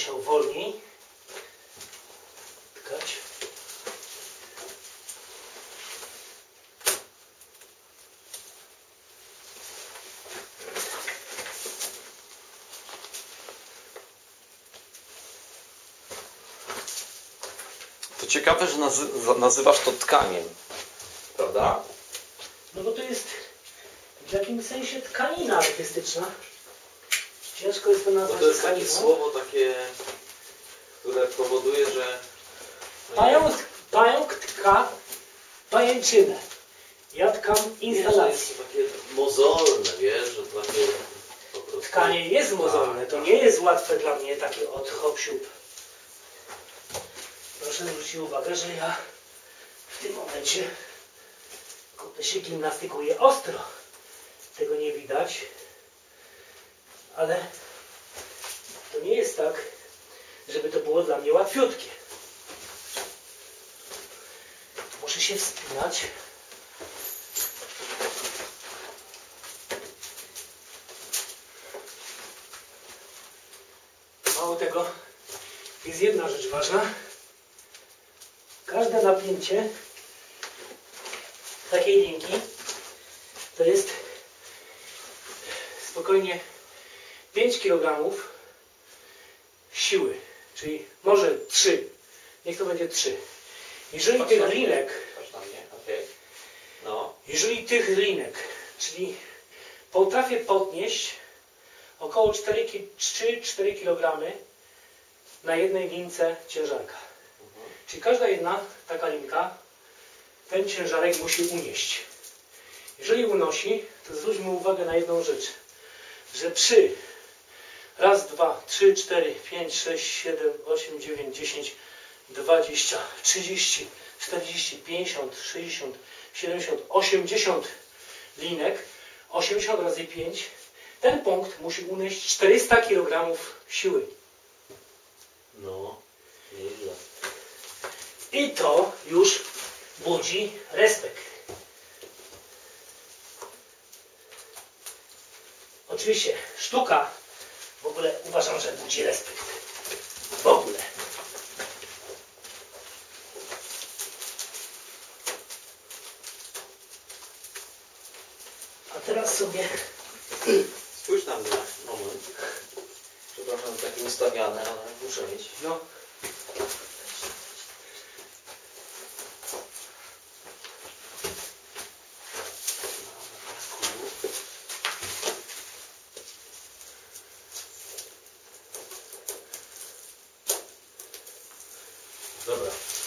musiał wolniej tkać. To ciekawe, że nazy nazywasz to tkaniem. Prawda? No bo to jest w jakimś sensie tkanina artystyczna. Ciężko jest to Bo nazwać to jest takie słowo takie, które powoduje, że... Pająk, pająk tka pajęczynę. Ja tkam instalację. jest to takie mozolne, wiesz, że takie po prostu... Tkanie jest mozolne, to nie jest łatwe dla mnie takie od hop siup. Proszę zwrócić uwagę, że ja w tym momencie kurde, się gimnastykuję ostro. Tego nie widać, ale tak, żeby to było dla mnie łatwiutkie. Muszę się wspinać. Mało tego, jest jedna rzecz ważna. Każde napięcie takiej linki to jest spokojnie 5 kg siły, czyli może 3, niech to będzie 3. Jeżeli Patrz tych linek, okej. No. jeżeli tych linek, czyli potrafię podnieść około 3-4 kg na jednej lince ciężarka. Czyli każda jedna taka linka ten ciężarek musi unieść. Jeżeli unosi, to zwróćmy uwagę na jedną rzecz, że przy raz, dwa, trzy, cztery, pięć, sześć, siedem, osiem, dziewięć, dziesięć, dwadzieścia, trzydzieści, czterdzieści, pięćdziesiąt, sześćdziesiąt, siedemdziesiąt, osiemdziesiąt linek, 80 razy 5, ten punkt musi unieść 400 kg siły. No. Nieźle. I to już budzi respekt. Oczywiście sztuka w ogóle uważam, że budzi respekt. W ogóle. A teraz sobie Spójrz na mnie na moment. Przepraszam, takie ustawiane, ale muszę mieć. no, Dobra.